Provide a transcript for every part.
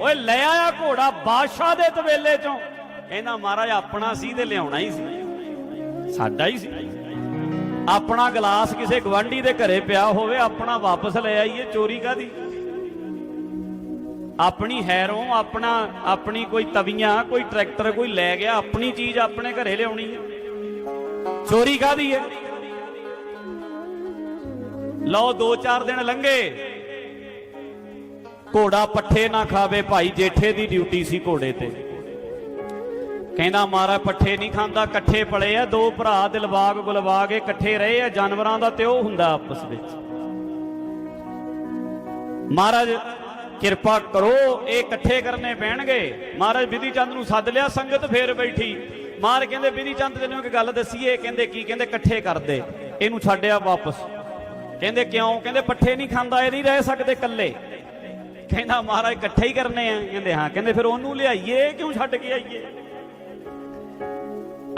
ਓਏ ਲੈ ਆਇਆ ਘੋੜਾ ਬਾਦਸ਼ਾਹ ਦੇ ਤਵੇਲੇ ਚੋਂ। ਕਹਿੰਦਾ, ਮਹਾਰਾਜ, ਆਪਣਾ ਸੀ ਤੇ ਲਿਆਉਣਾ ਹੀ ਸੀ। ਸਾਡਾ ਹੀ ਸੀ। ਆਪਣਾ ਗਲਾਸ ਕਿਸੇ ਗਵਾਂਢੀ ਦੇ ਘਰੇ ਪਿਆ ਹੋਵੇ, ਆਪਣਾ ਵਾਪਸ ਲੈ ਆਈਏ, ਚੋਰੀ ਕਾਦੀ ਆਪਣੀ ਹੈਰੋਂ, ਆਪਣਾ, ਆਪਣੀ ਕੋਈ ਤਵੀਆਂ, ਕੋਈ ਟਰੈਕਟਰ, ਕੋਈ ਲੈ ਗਿਆ, ਆਪਣੀ ਚੀਜ਼ ਆਪਣੇ ਘਰੇ ਲਿਆਉਣੀ ਹੈ। ਚੋਰੀ ਕਾਦੀ ਹੈ? ਲਓ, ਦੋ ਚਾਰ ਦਿਨ ਲੰਘੇ। ਘੋੜਾ ਪੱਠੇ ਨਾ ਖਾਵੇ ਭਾਈ, ਜੇਠੇ ਦੀ ਡਿਊਟੀ ਸੀ ਘੋੜੇ ਤੇ। ਕਹਿੰਦਾ ਮਾਰਾ ਪੱਠੇ ਨਹੀਂ ਖਾਂਦਾ, ਇਕੱਠੇ ਪਲੇ ਆ, ਦੋ ਭਰਾ ਦਿਲਬਾਗ ਗੁਲਬਾਗ, ਇਹ ਇਕੱਠੇ ਰਹੇ ਆ, ਜਾਨਵਰਾਂ ਦਾ ਤੇ ਉਹ ਹੁੰਦਾ ਆਪਸ ਵਿੱਚ। ਮਹਾਰਾਜ, ਕਿਰਪਾ ਕਰੋ, ਇਹ ਇਕੱਠੇ ਕਰਨੇ ਪੈਣਗੇ। ਮਹਾਰਾਜ, ਵਿਧੀ ਚੰਦ ਨੂੰ ਸੱਦ ਲਿਆ, ਸੰਗਤ ਫੇਰ ਬੈਠੀ। ਮਾਰ ਕਹਿੰਦੇ, ਵਿਧੀ ਚੰਦ, ਤੈਨੂੰ ਇੱਕ ਗੱਲ ਦਸੀਏ। ਕਹਿੰਦੇ, ਕੀ? ਕਹਿੰਦੇ, ਇਕੱਠੇ ਕਰਦੇ। ਇਹਨੂੰ ਛੱਡਿਆ ਵਾਪਸ। ਕਹਿੰਦੇ, ਕਿਉਂ? ਕਹਿੰਦੇ, ਪੱਠੇ ਨਹੀਂ ਖਾਂਦਾ, ਇਹ ਨਹੀਂ ਰਹਿ ਸਕਦੇ ਇਕੱਲੇ। ਕਹਿੰਦਾ, ਮਹਾਰਾਜ, ਇਕੱਠੇ ਹੀ ਕਰਨੇ ਆ। ਕਹਿੰਦੇ, ਹਾਂ। ਕਹਿੰਦੇ, ਫਿਰ ਉਹਨੂੰ ਲਿਆਈਏ, ਕਿਉਂ ਛੱਡ ਕੇ ਆਈਏ?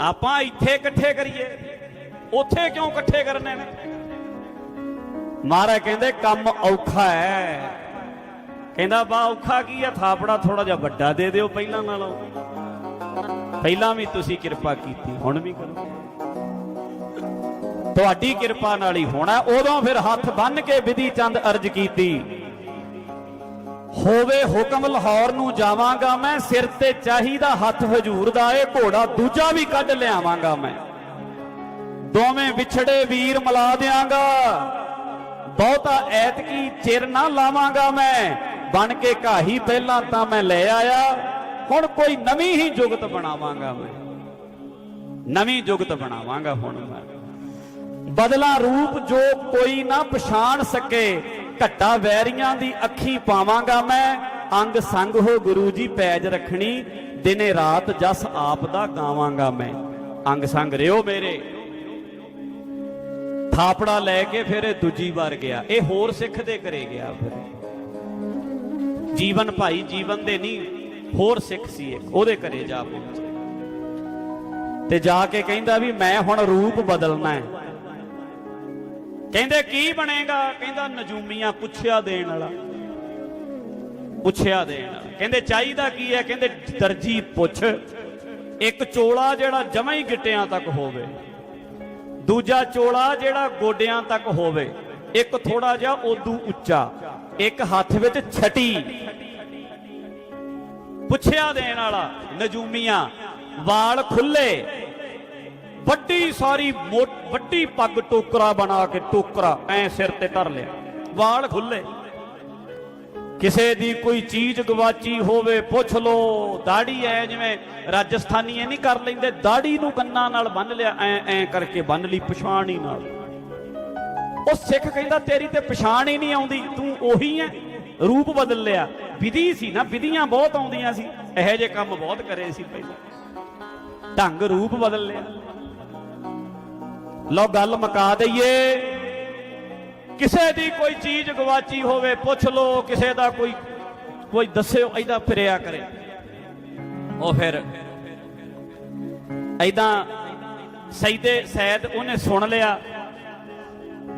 ਆਪਾਂ ਇੱਥੇ ਇਕੱਠੇ ਕਰੀਏ। ਉੱਥੇ ਕਿਉਂ ਇਕੱਠੇ ਕਰਨੇ ਨੇ? ਮਹਾਰਾਜ ਕਹਿੰਦੇ, ਕੰਮ ਔਖਾ ਹੈ। ਕਹਿੰਦਾ ਬਾ ਔਖਾ ਕੀ ਆ? ਥਾਪੜਾ ਥੋੜਾ ਜਿਹਾ ਵੱਡਾ ਦੇ ਦਿਓ ਪਹਿਲਾਂ ਨਾਲੋਂ। ਪਹਿਲਾਂ ਵੀ ਤੁਸੀਂ ਕਿਰਪਾ ਕੀਤੀ, ਹੁਣ ਵੀ ਕਰੋ। ਤੁਹਾਡੀ ਕਿਰਪਾ ਨਾਲ ਹੀ ਹੋਣਾ। ਉਦੋਂ ਫਿਰ ਹੱਥ ਬੰਨ ਕੇ ਵਿਧੀ ਚੰਦ ਅਰਜ ਕੀਤੀ। ਹੋਵੇ ਹੁਕਮ ਲਾਹੌਰ ਨੂੰ ਜਾਵਾਂਗਾ ਮੈਂ, ਸਿਰ ਤੇ ਚਾਹੀਦਾ ਹੱਥ ਹਜੂਰ ਦਾ ਏ ਘੋੜਾ ਦੂਜਾ ਵੀ ਕੱਢ ਲਿਆਵਾਂਗਾ ਮੈਂ। ਦੋਵੇਂ ਵਿਛੜੇ ਵੀਰ ਮਿਲਾ ਦਿਆਂਗਾ। ਬਹੁਤਾ ਐਤਕੀ ਚਿਰ ਨਾ ਲਾਵਾਂਗਾ ਮੈਂ, ਬਣ ਕੇ ਘਾਹੀ ਪਹਿਲਾਂ ਤਾਂ ਮੈਂ ਲੈ ਆਇਆ, ਹੁਣ ਕੋਈ ਨਵੀਂ ਹੀ ਜੁਗਤ ਬਣਾਵਾਂਗਾ ਮੈਂ। ਨਵੀਂ ਜੁਗਤ ਬਣਾਵਾਂਗਾ ਹੁਣ ਮੈਂ। ਬਦਲਾ ਰੂਪ ਜੋ ਕੋਈ ਨਾ ਪਛਾਣ ਸਕੇ ਘੱਟਾ ਵੈਰੀਆਂ ਦੀ ਅੱਖੀ ਪਾਵਾਂਗਾ ਮੈਂ, ਅੰਗ ਸੰਗ ਹੋ ਗੁਰੂ ਜੀ ਪੈਜ ਰੱਖਣੀ, ਦਿਨੇ ਰਾਤ ਜਸ ਆਪ ਦਾ ਗਾਵਾਂਗਾ ਮੈਂ। ਅੰਗ ਸੰਗ ਰਿਓ ਮੇਰੇ। ਥਾਪੜਾ ਲੈ ਕੇ ਫਿਰ ਇਹ ਦੂਜੀ ਵਾਰ ਗਿਆ। ਇਹ ਹੋਰ ਸਿੱਖ ਦੇ ਘਰੇ ਗਿਆ ਫਿਰ। ਜੀਵਨ ਭਾਈ ਜੀਵਨ ਦੇ ਨਹੀਂ, ਹੋਰ ਸਿੱਖ ਸੀ ਇੱਕ ਉਹਦੇ ਘਰੇ ਜਾ ਪਹੁੰਚੇ ਤੇ ਜਾ ਕੇ ਕਹਿੰਦਾ ਵੀ ਮੈਂ ਹੁਣ ਰੂਪ ਬਦਲਣਾ ਹੈ। ਕਹਿੰਦੇ, ਕੀ ਬਣੇਗਾ? ਕਹਿੰਦਾ, ਨਜੂਮੀਆਂ ਪੁੱਛਿਆ ਦੇਣ ਵਾਲਾ। ਪੁੱਛਿਆ ਦੇਣ ਵਾਲਾ। ਕਹਿੰਦੇ, ਚਾਹੀਦਾ ਕੀ ਹੈ? ਕਹਿੰਦੇ, ਦਰਜੀ ਪੁੱਛ। ਇੱਕ ਚੋਲਾ ਜਿਹੜਾ ਜਮਾਂ ਹੀ ਗਿੱਟਿਆਂ ਤੱਕ ਹੋਵੇ, ਦੂਜਾ ਚੋਲਾ ਜਿਹੜਾ ਗੋਡਿਆਂ ਤੱਕ ਹੋਵੇ, ਇੱਕ ਥੋੜਾ ਜਿਹਾ ਉਦੋਂ ਉੱਚਾ, ਇੱਕ ਹੱਥ ਵਿੱਚ ਛਟੀ। ਪੁੱਛਿਆ ਦੇਣ ਵਾਲਾ, ਨਜੂਮੀਆਂ, ਵਾਲ ਖੁੱਲੇ ਵੱਡੀ ਸਾਰੀ ਵੱਡੀ ਪੱਗ ਟੋਕਰਾ ਬਣਾ ਕੇ ਟੋਕਰਾ, ਐ ਸਿਰ ਤੇ ਧਰ ਲਿਆ। ਵਾਲ ਖੁੱਲੇ। ਕਿਸੇ ਦੀ ਕੋਈ ਚੀਜ਼ ਗਵਾਚੀ ਹੋਵੇ, ਪੁੱਛ ਲੋ, ਦਾੜੀ ਐ ਜਿਵੇਂ ਰਾਜਸਥਾਨੀ ਐ ਨਹੀਂ ਕਰ ਲੈਂਦੇ, ਦਾੜੀ ਨੂੰ ਕੰਨਾਂ ਨਾਲ ਬੰਨ ਲਿਆ, ਐ ਐ ਕਰਕੇ ਬੰਨ ਲਈ ਪਛਾਣ ਹੀ ਨਾਲ। ਉਹ ਸਿੱਖ ਕਹਿੰਦਾ, ਤੇਰੀ ਤੇ ਪਛਾਣ ਹੀ ਨਹੀਂ ਆਉਂਦੀ, ਤੂੰ ਉਹੀ ਐ। ਰੂਪ ਬਦਲ ਲਿਆ। ਵਿਧੀ ਸੀ ਨਾ, ਵਿਧੀਆਂ ਬਹੁਤ ਆਉਂਦੀਆਂ ਸੀ। ਇਹੋ ਜਿਹੇ ਕੰਮ ਬਹੁਤ ਕਰੇ ਸੀ ਪਹਿਲਾਂ। ਢੰਗ ਰੂਪ ਬਦਲ ਲਿਆ। ਲਓ ਗੱਲ ਮੁਕਾ ਦਈਏ। ਕਿਸੇ ਦੀ ਕੋਈ ਚੀਜ਼ ਗਵਾਚੀ ਹੋਵੇ, ਪੁੱਛ ਲਓ, ਕਿਸੇ ਦਾ ਕੋਈ ਕੋਈ ਦੱਸਿਓ ਐਦਾਂ ਫਿਰਿਆ ਕਰੇ। ਉਹ ਫਿਰ ਐਦਾਂ ਸੈਦੇ ਸੈਦ ਉਹਨੇ ਸੁਣ ਲਿਆ।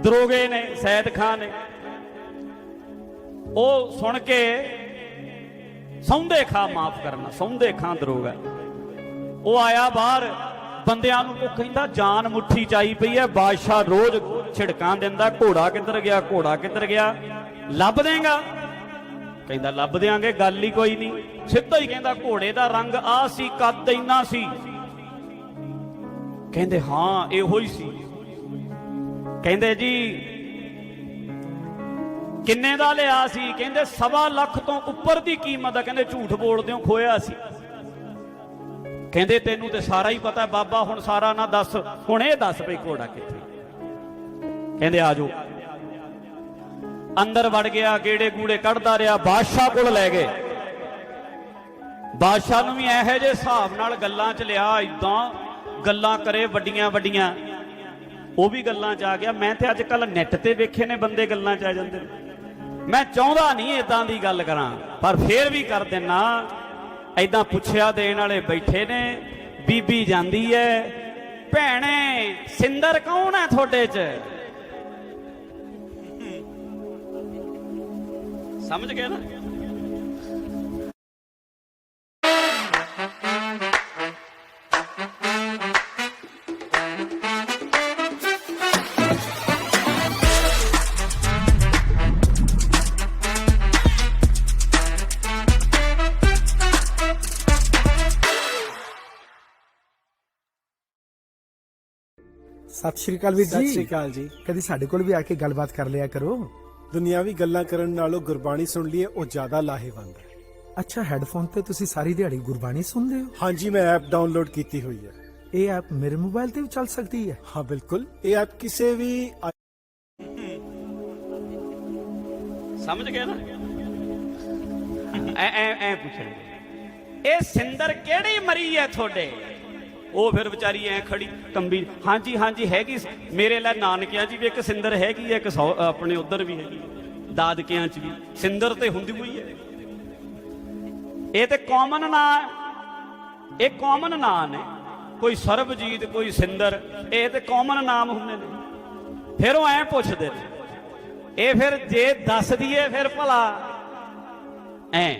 ਦਰੋਗੇ ਨੇ, ਸੈਦ ਖਾਨ ਨੇ। ਉਹ ਸੁਣ ਕੇ ਸੌਂਦੇ ਖਾਂ, ਮਾਫ ਕਰਨਾ, ਸੌਂਦੇ ਖਾਂ ਦਰੋਗਾ। ਉਹ ਆਇਆ ਬਾਹਰ। ਬੰਦਿਆਂ ਨੂੰ ਉਹ ਕਹਿੰਦਾ, ਜਾਨ ਮੁੱਠੀ ਚਾਈ ਪਈ ਐ ਬਾਦਸ਼ਾਹ ਰੋਜ਼ ਛਿੜਕਾਂ ਦਿੰਦਾ, ਘੋੜਾ ਕਿੱਧਰ ਗਿਆ, ਘੋੜਾ ਕਿੱਧਰ ਗਿਆ, ਲੱਭ ਦੇਗਾ? ਕਹਿੰਦਾ, ਲੱਭ ਦਿਆਂਗੇ, ਗੱਲ ਹੀ ਕੋਈ ਨਹੀਂ। ਸਿੱਧਾ ਹੀ ਕਹਿੰਦਾ, ਘੋੜੇ ਦਾ ਰੰਗ ਆ ਸੀ, ਕੱਦ ਇੰਨਾ ਸੀ। ਕਹਿੰਦੇ, ਹਾਂ, ਇਹੋ ਹੀ ਸੀ। ਕਹਿੰਦੇ ਜੀ, ਕਿੰਨੇ ਦਾ ਲਿਆ ਸੀ? ਕਹਿੰਦੇ, ਸਵਾ ਲੱਖ ਤੋਂ ਉੱਪਰ ਦੀ ਕੀਮਤ ਆ। ਕਹਿੰਦੇ, ਝੂਠ ਬੋਲਦੇ ਹੋ ਖੋਇਆ ਸੀ। ਕਹਿੰਦੇ ਤੈਨੂੰ ਤੇ ਸਾਰਾ ਹੀ ਪਤਾ ਬਾਬਾ ਹੁਣ ਸਾਰਾ ਨਾ ਦੱਸ, ਹੁਣ ਇਹ ਦੱਸ ਬਈ ਘੋੜਾ ਕਿੱਥੇ ਕਹਿੰਦੇ ਆ ਜਾਓ। ਅੰਦਰ ਵੜ ਗਿਆ, ਗੇੜੇ ਗੂੜੇ ਕੱਢਦਾ ਰਿਹਾ, ਬਾਦਸ਼ਾਹ ਕੋਲ ਲੈ ਗਏ। ਬਾਦਸ਼ਾਹ ਨੂੰ ਵੀ ਇਹੋ ਜਿਹੇ ਹਿਸਾਬ ਨਾਲ ਗੱਲਾਂ 'ਚ ਲਿਆ ਇਦਾਂ ਗੱਲਾਂ ਕਰੇ ਵੱਡੀਆਂ ਵੱਡੀਆਂ। ਉਹ ਵੀ ਗੱਲਾਂ 'ਚ ਆ ਗਿਆ। ਮੈਂ ਤੇ ਅੱਜ ਕੱਲ ਨੈਟ ਤੇ ਵੇਖੇ ਨੇ ਬੰਦੇ ਗੱਲਾਂ 'ਚ ਆ ਜਾਂਦੇ ਨੇ। ਮੈਂ ਚਾਹੁੰਦਾ ਨਹੀਂ ਇਦਾਂ ਦੀ ਗੱਲ ਕਰਾਂ, ਪਰ ਫੇਰ ਵੀ ਕਰ ਦਿੰਨਾ। ਐਦਾਂ ਪੁੱਛਿਆ ਦੇਣ ਵਾਲੇ ਬੈਠੇ ਨੇ, ਬੀਬੀ ਜਾਂਦੀ ਐ, ਭੈਣੇ, ਸਿੰਦਰ ਕੌਣ ਐ ਤੁਹਾਡੇ 'ਚ? ਸਮਝ ਗਿਆ ਨਾ? ਸਤਿ ਸ਼੍ਰੀ ਅਕਾਲ ਵੀਰ ਸਤਿ ਜੀ ਸ਼੍ਰੀ ਅਕਾਲ ਜੀ। ਕਦੀ ਸਾਡੇ ਕੋਲ ਵੀ ਆ ਕੇ ਗੱਲਬਾਤ ਕਰ ਲਿਆ ਕਰੋ। ਦੁਨਿਆਵੀ ਗੱਲਾਂ ਕਰਨ ਨਾਲੋਂ ਗੁਰਬਾਣੀ ਸੁਣ ਲਈਏ ਉਹ ਜ਼ਿਆਦਾ ਲਾਹੇਵੰਦ ਹੈ। ਅੱਛਾ ਹੈੱਡਫੋਨ ਤੇ ਤੁਸੀਂ ਸਾਰੀ ਦਿਹਾੜੀ ਗੁਰਬਾਣੀ ਸੁਣਦੇ ਹੋ? ਹਾਂਜੀ ਮੈਂ ਐਪ ਡਾਊਨਲੋਡ ਕੀਤੀ ਹੋਈ ਹੈ। ਇਹ ਐਪ ਮੇਰੇ ਮੋਬਾਈਲ ਤੇ ਵੀ ਚੱਲ ਸਕਦੀ ਹੈ? ਹਾਂ ਬਿਲਕੁਲ। ਇਹ ਐਪ ਕਿਸੇ ਵੀ ਸਮਝ ਗਏ ਨਾ? ਐ ਐ ਐ ਪੁੱਛਣਗੇ ਇਹ ਸਿੰਦਰ ਕਿਹੜੀ ਮਰੀ ਐ ਤੁਹਾਡੇ? ਉਹ ਫਿਰ ਵਿਚਾਰੀ ਐ ਖੜੀ, ਕੰਬੀ, ਹਾਂਜੀ ਹਾਂਜੀ, ਹੈਗੀ ਮੇਰੇ ਲੈ ਨਾਨਕਿਆਂ 'ਚ ਵੀ ਇੱਕ ਸਿੰਦਰ ਹੈਗੀ ਐ ਇੱਕ ਸੌ- ਆਪਣੇ ਉਧਰ ਵੀ ਹੈਗੀ ਦਾਦਕਿਆਂ 'ਚ ਵੀ। ਸਿੰਦਰ ਤੇ ਹੁੰਦੀ ਹੋਈ ਐ ਇਹ ਤੇ ਕਾਮਨ ਨਾਂ ਇਹ ਕਾਮਨ ਨਾਂ ਨੇ। ਕੋਈ ਸਰਬਜੀਤ, ਕੋਈ ਸਿੰਦਰ, ਇਹ ਤੇ ਕਾਮਨ ਨਾਮ ਹੁੰਦੇ ਨੇ। ਫਿਰ ਉਹ ਐ ਪੁੱਛਦੇ ਨੇ। ਇਹ ਫਿਰ ਜੇ ਦੱਸ ਦਈਏ ਫਿਰ ਭਲਾ ਐ।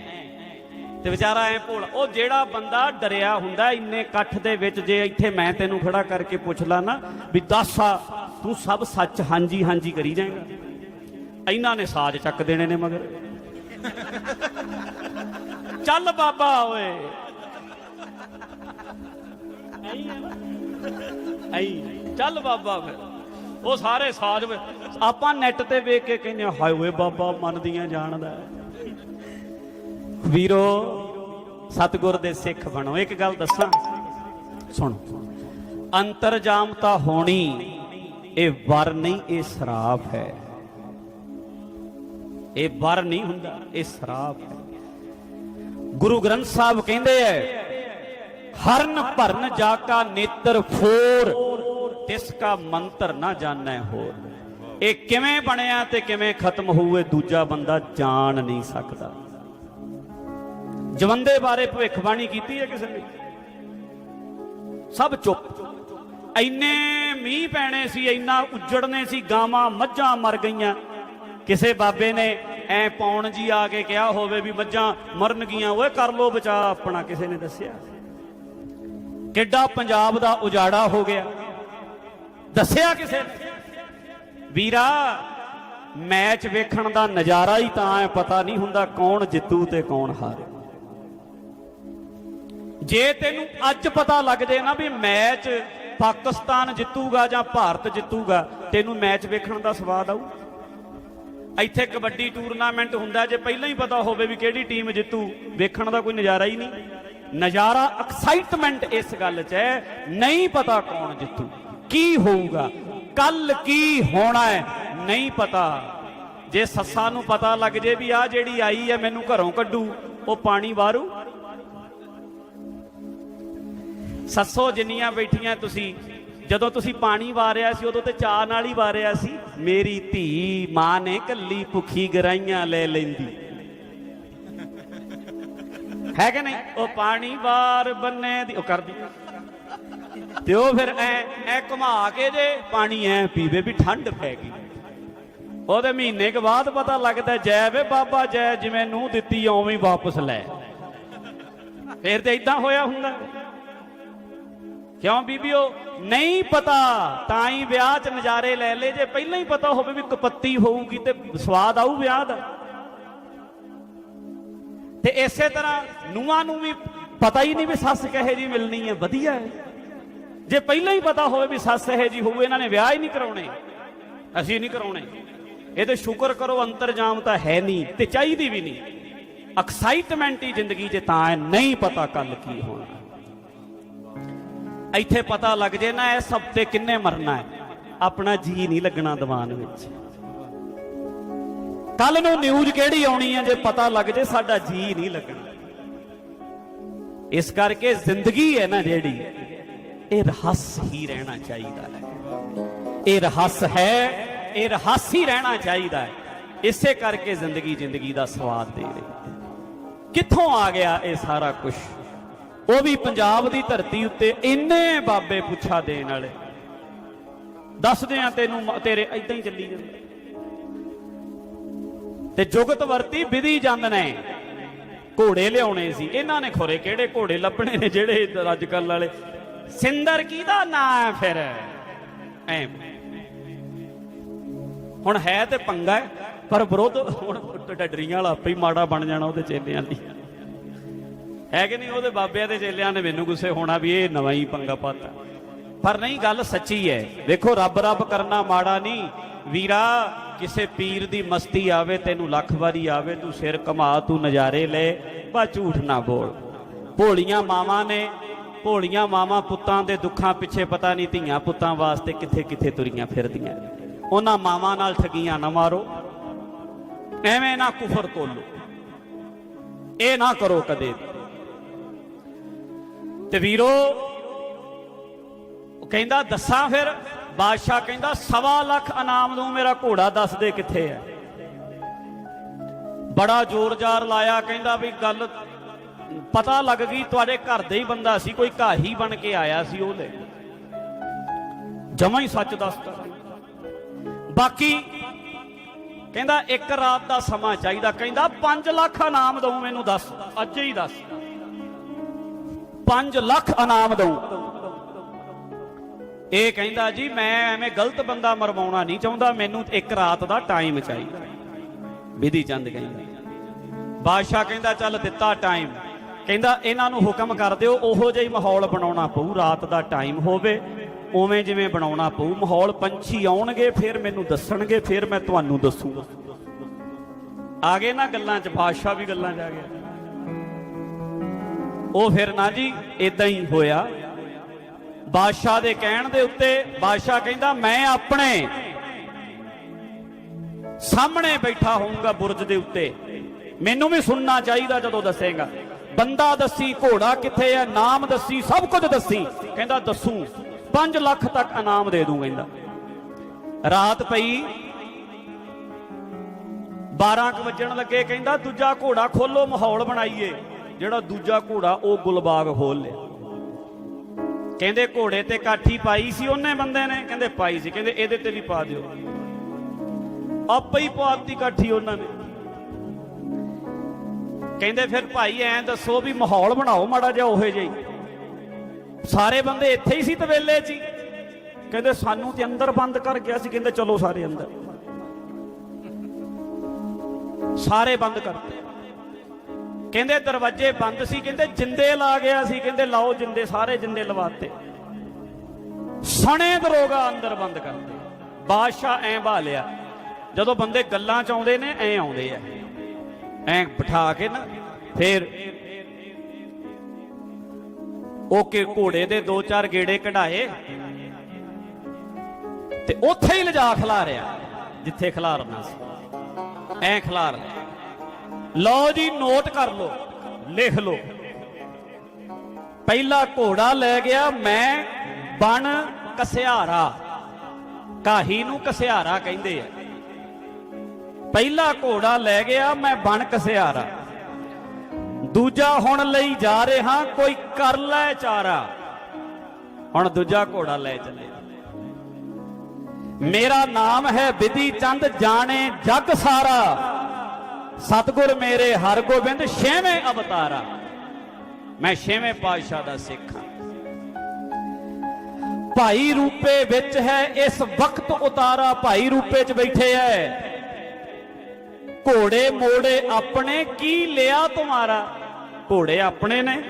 ਤੇ ਵਿਚਾਰਾ ਐ ਭੋਲਾ ਉਹ ਜਿਹੜਾ ਬੰਦਾ ਡਰਿਆ ਹੁੰਦਾ ਇੰਨੇ ਇਕੱਠ ਦੇ ਵਿੱਚ ਜੇ ਇੱਥੇ ਮੈਂ ਤੈਨੂੰ ਖੜਾ ਕਰਕੇ ਪੁੱਛ ਲਾ ਨਾ ਵੀ ਦੱਸ ਆ ਤੂੰ ਸਭ ਸੱਚ ਹਾਂਜੀ ਹਾਂਜੀ ਕਰੀ ਜਾਏਗਾ। ਇਹਨਾਂ ਨੇ ਸਾਜ ਚੱਕ ਦੇਣੇ ਨੇ ਮਗਰ। ਚੱਲ ਬਾਬਾ ਓਏ। ਐਂ ਚੱਲ ਬਾਬਾ ਫਿਰ। ਉਹ ਸਾਰੇ ਸਾਜ ਆਪਾਂ ਨੈਟ ਤੇ ਵੇਖ ਕੇ ਕਹਿੰਦੇ ਹਾਂ, ਹਾਏ ਓਏ ਬਾਬਾ ਮੰਨਦੀਆਂ ਜਾਣਦਾ। ਵੀਰੋ, ਸਤਿਗੁਰ ਦੇ ਸਿੱਖ ਬਣੋ। ਇੱਕ ਗੱਲ ਦੱਸਾਂ? ਸੁਣੋ। ਅੰਤਰਜਾਮਤਾ ਹੋਣੀ, ਇਹ ਵਰ ਨਹੀਂ, ਇਹ ਸਰਾਪ ਹੈ। ਇਹ ਵਰ ਨਹੀਂ ਹੁੰਦਾ, ਇਹ ਸਰਾਪ ਹੈ। ਗੁਰੂ ਗ੍ਰੰਥ ਸਾਹਿਬ ਕਹਿੰਦੇ ਐ, ਹਰਨ ਭਰਨ ਜਾ ਕਾ ਨੇਤਰ ਫੋਰ, ਤਿਸ ਕਾ ਮੰਤਰ ਨਾ ਜਾਣੈ ਹੋਰ। ਇਹ ਕਿਵੇਂ ਬਣਿਆ ਤੇ ਕਿਵੇਂ ਖਤਮ ਹੋਊਏ ਦੂਜਾ ਬੰਦਾ ਜਾਣ ਨਹੀਂ ਸਕਦਾ। ਜਵੰਦੇ ਬਾਰੇ ਭਵਿੱਖਬਾਣੀ ਕੀਤੀ ਹੈ ਕਿਸੇ ਨੇ? ਸਭ ਚੁੱਪ। ਇੰਨੇ ਮੀਂਹ ਪੈਣੇ ਸੀ, ਇੰਨਾ ਉੱਜੜਨੇ ਸੀ, ਗਾਵਾਂ ਮੱਝਾਂ ਮਰ ਗਈਆਂ। ਕਿਸੇ ਬਾਬੇ ਨੇ ਐ ਪੌਣ ਜੀ ਆ ਕੇ ਕਿਹਾ ਹੋਵੇ ਵੀ ਮੱਝਾਂ ਮਰਨ ਗਈਆਂ ਓਏ ਕਰ ਲੋ ਬਚਾ ਆਪਣਾ ਕਿਸੇ ਨੇ ਦੱਸਿਆ। ਕਿੱਡਾ ਪੰਜਾਬ ਦਾ ਉਜਾੜਾ ਹੋ ਗਿਆ। ਦੱਸਿਆ ਕਿਸੇ ਨੇ? ਵੀਰਾ, ਮੈਚ ਵੇਖਣ ਦਾ ਨਜ਼ਾਰਾ ਹੀ ਤਾਂ ਹੈ ਪਤਾ ਨਹੀਂ ਹੁੰਦਾ ਕੌਣ ਜਿੱਤੂ ਤੇ ਕੌਣ ਹਾਰੇ। ਜੇ ਤੈਨੂੰ ਅੱਜ ਪਤਾ ਲੱਗ ਜੇ ਨਾ ਵੀ ਮੈਚ ਪਾਕਿਸਤਾਨ ਜਿੱਤੂਗਾ ਜਾਂ ਭਾਰਤ ਜਿੱਤੂਗਾ, ਤੈਨੂੰ ਮੈਚ ਵੇਖਣ ਦਾ ਸਵਾਦ ਆਊ? ਇੱਥੇ ਕਬੱਡੀ ਟੂਰਨਾਮੈਂਟ ਹੁੰਦਾ ਜੇ ਪਹਿਲਾਂ ਹੀ ਪਤਾ ਹੋਵੇ ਵੀ ਕਿਹੜੀ ਟੀਮ ਜਿੱਤੂ, ਵੇਖਣ ਦਾ ਕੋਈ ਨਜ਼ਾਰਾ ਹੀ ਨਹੀਂ। ਨਜ਼ਾਰਾ ਐਕਸਾਈਟਮੈਂਟ ਇਸ ਗੱਲ 'ਚ ਹੈ, ਨਹੀਂ ਪਤਾ ਕੌਣ ਜਿੱਤੂ, ਕੀ ਹੋਊਗਾ ਕੱਲ ਕੀ ਹੋਣਾ ਹੈ, ਨਹੀਂ ਪਤਾ। ਜੇ ਸੱਸਾਂ ਨੂੰ ਪਤਾ ਲੱਗ ਜੇ ਵੀ ਆ ਜਿਹੜੀ ਆਈ ਹੈ, ਮੈਨੂੰ ਘਰੋਂ ਕੱਢੂ, ਉਹ ਪਾਣੀ ਵਾਰੂ ਸੱਸੋ ਜਿੰਨੀਆਂ ਬੈਠੀਆਂ ਤੁਸੀਂ, ਜਦੋਂ ਤੁਸੀਂ ਪਾਣੀ ਵਾਰਿਆ ਸੀ, ਉਦੋਂ ਤੇ ਚਾਹ ਨਾਲ ਹੀ ਵਾਰਿਆ ਸੀ। ਮੇਰੀ ਧੀ ਮਾਂ ਨੇ ਕੱਲੀ ਭੁੱਖੀ ਗਰਾਈਆਂ ਲੈ ਲੈਂਦੀ। ਹੈ ਕਿ ਨਹੀਂ? ਉਹ ਪਾਣੀ ਵਾਰ ਬੰਨੇ ਦੀ, ਉਹ ਕਰਦੀ। ਤੇ ਉਹ ਫਿਰ ਐ ਐ ਘੁਮਾ ਕੇ ਜੇ ਪਾਣੀ ਐ ਪੀਵੇ ਵੀ ਠੰਡ ਪੈ ਗਈ। ਉਹਦੇ ਮਹੀਨੇ ਕੇ ਬਾਅਦ ਪਤਾ ਲੱਗਦਾ, ਜੈ ਵੇ ਬਾਬਾ ਜੈ ਜਿਵੇਂ ਨੂੰ ਦਿੱਤੀ ਓਵੇਂ ਵਾਪਸ ਲੈ। ਫੇਰ ਤੇ ਇਦਾਂ ਹੋਇਆ ਹੁੰਦਾ। ਕਿਉਂ ਬੀਬੀਓ? ਨਹੀਂ ਪਤਾ, ਤਾਂ ਹੀ ਵਿਆਹ 'ਚ ਨਜ਼ਾਰੇ ਲੈ ਲੈ ਜੇ ਪਹਿਲਾਂ ਹੀ ਪਤਾ ਹੋਵੇ ਵੀ ਕਪੱਤੀ ਹੋਊਗੀ ਤੇ ਸਵਾਦ ਆਊ ਵਿਆਹ ਦਾ। ਤੇ ਇਸੇ ਤਰ੍ਹਾਂ ਨੂੰਹਾਂ ਨੂੰ ਵੀ ਪਤਾ ਹੀ ਨਹੀਂ ਵੀ ਸੱਸ ਕਹੇ ਜੀ ਮਿਲਣੀ ਹੈ, ਵਧੀਆ ਹੈ। ਜੇ ਪਹਿਲਾਂ ਹੀ ਪਤਾ ਹੋਵੇ ਵੀ ਸੱਸ ਇਹ ਜੀ ਹੋਊ, ਇਹਨਾਂ ਨੇ ਵਿਆਹ ਹੀ ਨਹੀਂ ਕਰਾਉਣੇ। ਅਸੀਂ ਨਹੀਂ ਕਰਾਉਣੇ। ਇਹ ਤੇ ਸ਼ੁਕਰ ਕਰੋ, ਅੰਤਰਜਾਮ ਤਾਂ ਹੈ ਨਹੀਂ ਤੇ ਚਾਹੀਦੀ ਵੀ ਨਹੀਂ। ਐਕਸਾਈਟਮੈਂਟ ਹੀ ਜ਼ਿੰਦਗੀ 'ਚ ਤਾਂ ਹੈ, ਨਹੀਂ ਪਤਾ ਕੱਲ ਕੀ ਹੋਣਾ। ਇੱਥੇ ਪਤਾ ਲੱਗ ਜੇ ਨਾ ਇਸ ਹਫ਼ਤੇ ਕਿੰਨੇ ਮਰਨਾ ਹੈ। ਆਪਣਾ ਜੀ ਨਹੀਂ ਲੱਗਣਾ ਦੀਵਾਨ ਵਿੱਚ। ਕੱਲ ਨੂੰ ਨਿਊਜ਼ ਕਿਹੜੀ ਆਉਣੀ ਹੈ ਜੇ ਪਤਾ ਲੱਗ ਜੇ ਸਾਡਾ ਜੀ ਨਹੀਂ ਲੱਗਣਾ। ਇਸ ਕਰਕੇ ਜ਼ਿੰਦਗੀ ਹੈ ਨਾ ਜਿਹੜੀ, ਇਹ ਰਹੱਸ ਹੀ ਰਹਿਣਾ ਚਾਹੀਦਾ ਹੈ। ਇਹ ਰਹੱਸ ਹੈ, ਇਹ ਰਹੱਸ ਹੀ ਰਹਿਣਾ ਚਾਹੀਦਾ ਹੈ। ਇਸੇ ਕਰਕੇ ਜ਼ਿੰਦਗੀ ਜ਼ਿੰਦਗੀ ਦਾ ਸਵਾਦ ਦੇ ਰਹੀ। ਕਿੱਥੋਂ ਆ ਗਿਆ ਇਹ ਸਾਰਾ ਕੁਝ ਉਹ ਵੀ ਪੰਜਾਬ ਦੀ ਧਰਤੀ ਉੱਤੇ ਇੰਨੇ ਬਾਬੇ ਪੁੱਛਾ ਦੇਣ ਵਾਲੇ। ਦੱਸਦੇ ਆ ਤੈਨੂੰ ਤੇਰੇ ਇਦਾਂ ਹੀ ਚੱਲੀ ਜਾਂਦੇ। ਤੇ ਜੁਗਤ ਵਰਤੀ ਵਿਧੀ ਜੰਦ ਨੇ ਘੋੜੇ ਲਿਆਉਣੇ ਸੀ। ਇਹਨਾਂ ਨੇ ਖੋਰੇ ਕਿਹੜੇ ਘੋੜੇ ਲੱਭਣੇ ਨੇ ਜਿਹੜੇ ਅੱਜ ਕੱਲ ਵਾਲੇ? ਸਿੰਦਰ ਕਿਹਦਾ ਨਾਂ ਹੈ ਫਿਰ? ਐ। ਹੁਣ ਹੈ ਤੇ ਪੰਗਾ ਪਰ ਵਿਰੋਧ ਹੁਣ ਡਡਰੀਆਂ ਵਾਲਾ ਆਪੇ ਹੀ ਮਾੜਾ ਬਣ ਜਾਣਾ ਉਹਦੇ ਚੇਲਿਆਂ ਦੀ। ਹੈ ਕਿ ਨਹੀਂ? ਉਹਦੇ ਬਾਬਿਆਂ ਦੇ ਚੇਲਿਆਂ ਨੇ ਮੈਨੂੰ ਗੁੱਸੇ ਹੋਣਾ ਵੀ ਇਹ ਨਵਾਂ ਹੀ ਪੰਗਾ ਪਾਤਾ। ਪਰ ਨਹੀਂ, ਗੱਲ ਸੱਚੀ ਹੈ। ਵੇਖੋ ਰੱਬ ਰੱਬ ਕਰਨਾ ਮਾੜਾ ਨਹੀਂ। ਵੀਰਾ, ਕਿਸੇ ਪੀਰ ਦੀ ਮਸਤੀ ਆਵੇ, ਤੈਨੂੰ ਲੱਖ ਵਾਰੀ ਆਵੇ, ਤੂੰ ਸਿਰ ਕਮਾ ਤੂੰ ਨਜ਼ਾਰੇ ਲੈ, ਬਾ ਝੂਠ ਨਾ ਬੋਲ। ਭੋਲੀਆਂ ਮਾਵਾਂ ਨੇ, ਭੋਲੀਆਂ ਮਾਵਾਂ ਪੁੱਤਾਂ ਦੇ ਦੁੱਖਾਂ ਪਿੱਛੇ ਪਤਾ ਨਹੀਂ ਧੀਆਂ ਪੁੱਤਾਂ ਵਾਸਤੇ ਕਿੱਥੇ ਕਿੱਥੇ ਤੁਰੀਆਂ ਫਿਰਦੀਆਂ। ਉਹਨਾਂ ਮਾਵਾਂ ਨਾਲ ਠਗੀਆਂ ਨਾ ਮਾਰੋ। ਐਵੇਂ ਨਾ ਕੁਫਰ ਤੋਲੋ। ਇਹ ਨਾ ਕਰੋ ਕਦੇ। ਤੇ ਵੀਰੋ, ਉਹ ਕਹਿੰਦਾ, ਦੱਸਾਂ ਫਿਰ, ਬਾਦਸ਼ਾਹ ਕਹਿੰਦਾ, ਸਵਾ ਲੱਖ ਇਨਾਮ ਦੂੰ ਮੇਰਾ ਘੋੜਾ ਦੱਸ ਦੇ ਕਿੱਥੇ ਹੈ। ਬੜਾ ਜ਼ੋਰ-ਜ਼ਾਰ ਲਾਇਆ, ਕਹਿੰਦਾ ਵੀ ਗੱਲ ਪਤਾ ਲੱਗ ਗਈ, ਤੁਹਾਡੇ ਘਰ ਦੇ ਹੀ ਬੰਦਾ ਸੀ, ਕੋਈ ਘਾਹੀ ਬਣ ਕੇ ਆਇਆ ਸੀ ਉਹ ਲੈ ਜਮਾ ਹੀ ਸੱਚ ਦੱਸਦਾ ਬਾਕੀ ਕਹਿੰਦਾ, ਇੱਕ ਰਾਤ ਦਾ ਸਮਾਂ ਚਾਹੀਦਾ, ਕਹਿੰਦਾ 5 ਲੱਖ ਇਨਾਮ ਦਊ, ਮੈਨੂੰ ਦੱਸ, ਅੱਜ ਹੀ ਦੱਸ 5 ਲੱਖ ਇਨਾਮ ਦਊ। ਇਹ ਕਹਿੰਦਾ ਜੀ, ਮੈਂ ਐਵੇਂ ਗਲਤ ਬੰਦਾ ਮਰਵਾਉਣਾ ਨਹੀਂ ਚਾਹੁੰਦਾ, ਮੈਨੂੰ ਇੱਕ ਰਾਤ ਦਾ ਟਾਈਮ ਚਾਹੀਦਾ। ਵਿਧੀ ਚੰਦ ਕਹਿੰਦਾ। ਬਾਦਸ਼ਾਹ ਕਹਿੰਦਾ, ਚੱਲ ਦਿੱਤਾ ਟਾਈਮ ਕਹਿੰਦਾ, ਇਹਨਾਂ ਨੂੰ ਹੁਕਮ ਕਰ ਦਿਓ, ਉਹੋ ਜਿਹਾ ਹੀ ਮਾਹੌਲ ਬਣਾਉਣਾ ਪਊ, ਰਾਤ ਦਾ ਟਾਈਮ ਹੋਵੇ। ਉਵੇਂ ਜਿਵੇਂ ਬਣਾਉਣਾ ਪਊ, ਮਾਹੌਲ ਪੰਛੀ ਆਉਣਗੇ, ਫਿਰ ਮੈਨੂੰ ਦੱਸਣਗੇ, ਫਿਰ ਮੈਂ ਤੁਹਾਨੂੰ ਦੱਸੂਗਾ ਆ ਗਏ ਨਾ ਗੱਲਾਂ 'ਚ, ਬਾਦਸ਼ਾਹ ਵੀ ਗੱਲਾਂ 'ਚ ਆ ਗਿਆ। ਉਹ ਫਿਰ ਨਾ ਜੀ ਇਦਾਂ ਹੀ ਹੋਇਆ। ਬਾਦਸ਼ਾਹ ਦੇ ਕਹਿਣ ਦੇ ਉੱਤੇ ਬਾਦਸ਼ਾਹ ਕਹਿੰਦਾ, ਮੈਂ ਆਪਣੇ ਸਾਹਮਣੇ ਬੈਠਾ ਹੋਊਂਗਾ ਬੁਰਜ ਦੇ ਉੱਤੇ। ਮੈਨੂੰ ਵੀ ਸੁਣਨਾ ਚਾਹੀਦਾ ਜਦੋਂ ਦੱਸੇਗਾ। ਬੰਦਾ ਦੱਸੀ, ਘੋੜਾ ਕਿੱਥੇ ਹੈ, ਨਾਮ ਦੱਸੀ, ਸਭ ਕੁਝ ਦੱਸੀ। ਕਹਿੰਦਾ, ਦੱਸੂ। 5 ਲੱਖ ਤੱਕ ਇਨਾਮ ਦੇ ਦੂੰ, ਕਹਿੰਦਾ। ਰਾਤ ਪਈ। 12 ਕੁ ਵੱਜਣ ਲੱਗੇ, ਕਹਿੰਦਾ, ਦੂਜਾ ਘੋੜਾ ਖੋਲੋ, ਮਾਹੌਲ ਬਣਾਈਏ। ਜਿਹੜਾ ਦੂਜਾ ਘੋੜਾ, ਉਹ ਗੁਲਬਾਗ ਖੋਲ ਲਿਆ। ਕਹਿੰਦੇ ਘੋੜੇ ਤੇ ਕਾਠੀ ਪਾਈ ਸੀ ਉਹਨੇ ਬੰਦੇ ਨੇ, ਕਹਿੰਦੇ ਪਾਈ ਸੀ, ਕਹਿੰਦੇ ਇਹਦੇ ਤੇ ਵੀ ਪਾ ਦਿਓ। ਆਪੇ ਹੀ ਪਾਤੀ ਕਾਠੀ ਉਹਨਾਂ ਨੇ। ਕਹਿੰਦੇ ਫਿਰ ਭਾਈ ਐਂ ਦੱਸੋ ਵੀ ਮਾਹੌਲ ਬਣਾਓ ਮਾੜਾ ਜਿਹਾ ਉਹੇ ਜਿਹੀ ਸਾਰੇ ਬੰਦੇ ਇੱਥੇ ਹੀ ਸੀ ਤਵੇਲੇ 'ਚ ਹੀ। ਕਹਿੰਦੇ ਸਾਨੂੰ ਤੇ ਅੰਦਰ ਬੰਦ ਕਰ ਗਿਆ ਸੀ, ਕਹਿੰਦੇ ਚਲੋ ਸਾਰੇ ਅੰਦਰ। ਸਾਰੇ ਬੰਦ ਕਰਤੇ। ਕਹਿੰਦੇ ਦਰਵਾਜ਼ੇ ਬੰਦ ਸੀ, ਕਹਿੰਦੇ ਜਿੰਦੇ ਲਾ ਗਿਆ ਸੀ, ਕਹਿੰਦੇ ਲਾਓ ਜਿੰਦੇ, ਸਾਰੇ ਜਿੰਦੇ ਲਵਾਤੇ। ਸਣੇ ਦਰੋਗਾ ਅੰਦਰ ਬੰਦ ਕਰਦੇ ਬਾਦਸ਼ਾਹ ਐਂ ਭਾਲਿਆ ਜਦੋਂ ਬੰਦੇ ਗੱਲਾਂ ਚ ਆਉਂਦੇ ਨੇ, ਐਂ ਆਉਂਦੇ ਆ। ਐਂ ਬਿਠਾ ਕੇ ਨਾ, ਫੇਰ ਉਹ ਕਿ ਘੋੜੇ ਦੇ ਦੋ ਚਾਰ ਗੇੜੇ ਕਢਾਏ ਤੇ ਉੱਥੇ ਹੀ ਲਿਜਾ ਖਿਲਾਰਿਆ, ਜਿੱਥੇ ਖਿਲਾਰਨਾ ਸੀ। ਐਂ ਖਿਲਾਰ ਲਓ ਜੀ ਨੋਟ ਕਰ ਲਓ, ਲਿਖ ਲਓ। ਪਹਿਲਾ ਘੋੜਾ ਲੈ ਗਿਆ, ਮੈਂ ਬਣ ਕਸਿਆਰਾ। ਕਾਹੀ ਨੂੰ ਕਸਿਆਰਾ ਕਹਿੰਦੇ ਆ। ਪਹਿਲਾ ਘੋੜਾ ਲੈ ਗਿਆ, ਮੈਂ ਬਣ ਕਸਿਆਰਾ। ਦੂਜਾ ਹੁਣ ਲਈ ਜਾ ਰਿਹਾ, ਕੋਈ ਕਰ ਲੈ ਚਾਰਾ। ਹੁਣ ਦੂਜਾ ਘੋੜਾ ਲੈ ਚੱਲੇ। ਮੇਰਾ ਨਾਮ ਹੈ ਵਿਧੀ ਚੰਦ, ਜਾਣੇ ਜਗ ਸਾਰਾ। ਸਤਗੁਰ ਮੇਰੇ ਹਰਗੋਬਿੰਦ ਛੇਵੇਂ ਅਵਤਾਰਾ। ਮੈਂ ਛੇਵੇਂ ਪਾਤਸ਼ਾਹ ਦਾ ਸਿੱਖ ਹਾਂ। ਭਾਈ ਰੂਪੇ ਵਿੱਚ ਹੈ, ਇਸ ਵਕਤ ਉਤਾਰਾ ਭਾਈ ਰੂਪੇ 'ਚ ਬੈਠੇ ਐ। ਘੋੜੇ ਮੋੜੇ ਆਪਣੇ ਕੀ ਲਿਆ ਤੁਹਾਰਾ? ਘੋੜੇ ਆਪਣੇ ਨੇ।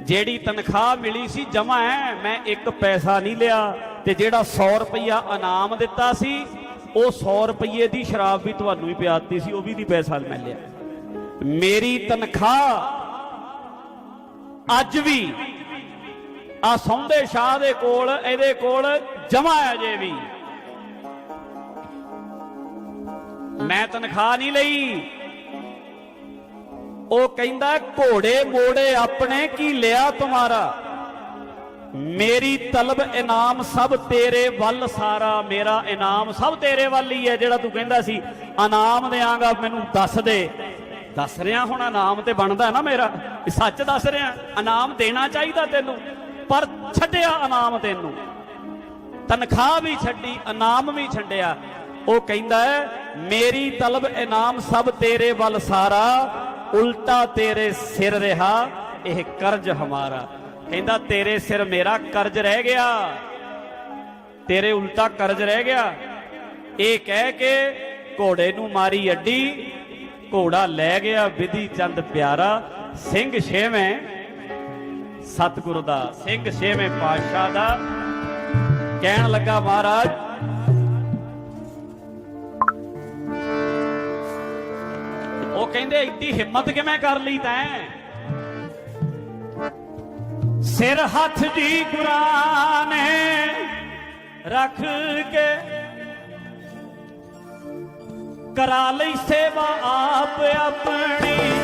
ਜਿਹੜੀ ਤਨਖਾਹ ਮਿਲੀ ਸੀ ਜਮਾ ਹੈ ਮੈਂ ਇੱਕ ਪੈਸਾ ਨਹੀਂ ਲਿਆ, ਤੇ ਜਿਹੜਾ 100 ਰੁਪਇਆ ਇਨਾਮ ਦਿੱਤਾ ਸੀ ਉਹ 100 ਰੁਪਏ ਦੀ ਸ਼ਰਾਬ ਵੀ ਤੁਹਾਨੂੰ ਹੀ ਪਿਆਤੀ ਸੀ, ਉਹ ਵੀ ਦੀ ਪੈਸਾ ਮੈਂ ਲਿਆ ਮੇਰੀ ਤਨਖਾਹ ਅੱਜ ਵੀ ਆ ਸੌਂਦੇ ਸ਼ਾਹ ਦੇ ਕੋਲ, ਇਹਦੇ ਕੋਲ ਜਮਾ ਹੈ ਜੇ ਵੀ। ਮੈਂ ਤਨਖਾਹ ਨਹੀਂ ਲਈ। ਉਹ ਕਹਿੰਦਾ, ਘੋੜੇ ਮੋੜੇ ਆਪਣੇ ਕੀ ਲਿਆ ਤੁਮਾਰਾ ਮੇਰੀ ਤਲਬ ਇਨਾਮ ਸਭ ਤੇਰੇ ਵੱਲ ਸਾਰਾ, ਮੇਰਾ ਇਨਾਮ ਸਭ ਤੇਰੇ ਵੱਲ ਹੀ ਹੈ, ਜਿਹੜਾ ਤੂੰ ਕਹਿੰਦਾ ਸੀ ਇਨਾਮ ਦੇਾਂਗਾ ਮੈਨੂੰ ਦੱਸ ਦੇ। ਦੱਸ ਰਿਹਾ ਹੁਣ ਇਨਾਮ ਤੇ ਬਣਦਾ ਨਾ ਮੇਰਾ ਸੱਚ ਦੱਸ ਰਿਹਾ ਇਨਾਮ ਦੇਣਾ ਚਾਹੀਦਾ ਤੈਨੂੰ, ਪਰ ਛੱਡਿਆ ਇਨਾਮ ਤੈਨੂੰ। ਤਨਖਾਹ ਵੀ ਛੱਡੀ ਇਨਾਮ ਵੀ ਛੱਡਿਆ। ਉਹ ਕਹਿੰਦਾ ਮੇਰੀ ਤਲਬ ਇਨਾਮ ਸਭ ਤੇਰੇ ਵੱਲ ਸਾਰਾ, ਉਲਟਾ ਤੇਰੇ ਸਿਰ ਰਿਹਾ, ਇਹ ਕਰਜ਼ ਹਮਾਰਾ। ਕਹਿੰਦਾ, ਤੇਰੇ ਸਿਰ ਮੇਰਾ ਕਰਜ਼ ਰਹਿ ਗਿਆ। ਤੇਰੇ ਉਲਟਾ ਕਰਜ਼ ਰਹਿ ਗਿਆ। ਇਹ ਕਹਿ ਕੇ ਘੋੜੇ ਨੂੰ ਮਾਰੀ ਅੱਡੀ। ਘੋੜਾ ਲੈ ਗਿਆ ਵਿਧੀ ਚੰਦ ਪਿਆਰਾ। ਸਿੰਘ ਛੇਵੇਂ ਸਤਗੁਰ ਦਾ, ਸਿੰਘ ਛੇਵੇਂ ਪਾਤਸ਼ਾਹ ਦਾ। ਕਹਿਣ ਲੱਗਾ, ਮਹਾਰਾਜ, ਉਹ ਕਹਿੰਦੇ, ਇੱਡੀ ਹਿੰਮਤ ਕਿਵੇਂ ਕਰ ਲਈ ਤੈਂ? ਸਿਰ ਹੱਥ ਦੀ ਗੁਰਾਂ ਨੇ ਰੱਖ ਕੇ ਕਰਾ ਲਈ ਸੇਵਾ ਆਪ ਆਪਣੀ।